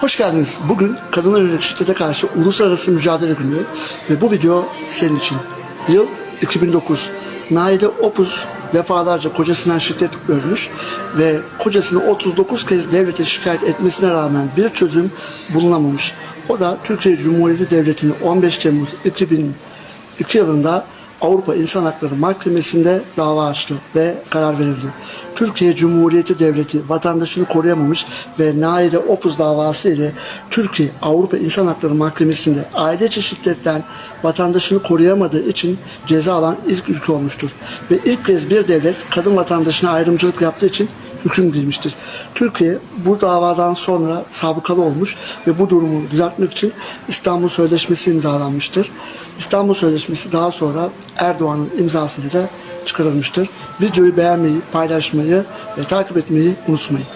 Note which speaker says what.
Speaker 1: Hoş geldiniz. Bugün kadınlar yönelik şiddete karşı uluslararası mücadele günü ve bu video senin için. Yıl 2009. Naide Opuz defalarca kocasından şiddet görmüş ve kocasını 39 kez devlete şikayet etmesine rağmen bir çözüm bulunamamış. O da Türkiye Cumhuriyeti Devleti'ni 15 Temmuz 2002 yılında Avrupa İnsan Hakları Mahkemesi'nde dava açtı ve karar verildi. Türkiye Cumhuriyeti Devleti vatandaşını koruyamamış ve Naide Opuz davası ile Türkiye Avrupa İnsan Hakları Mahkemesi'nde aile içi şiddetten vatandaşını koruyamadığı için ceza alan ilk ülke olmuştur. Ve ilk kez bir devlet kadın vatandaşına ayrımcılık yaptığı için hüküm giymiştir. Türkiye bu davadan sonra sabıkalı olmuş ve bu durumu düzeltmek için İstanbul Sözleşmesi imzalanmıştır. İstanbul Sözleşmesi daha sonra Erdoğan'ın imzasıyla çıkarılmıştır. Videoyu beğenmeyi, paylaşmayı ve takip etmeyi unutmayın.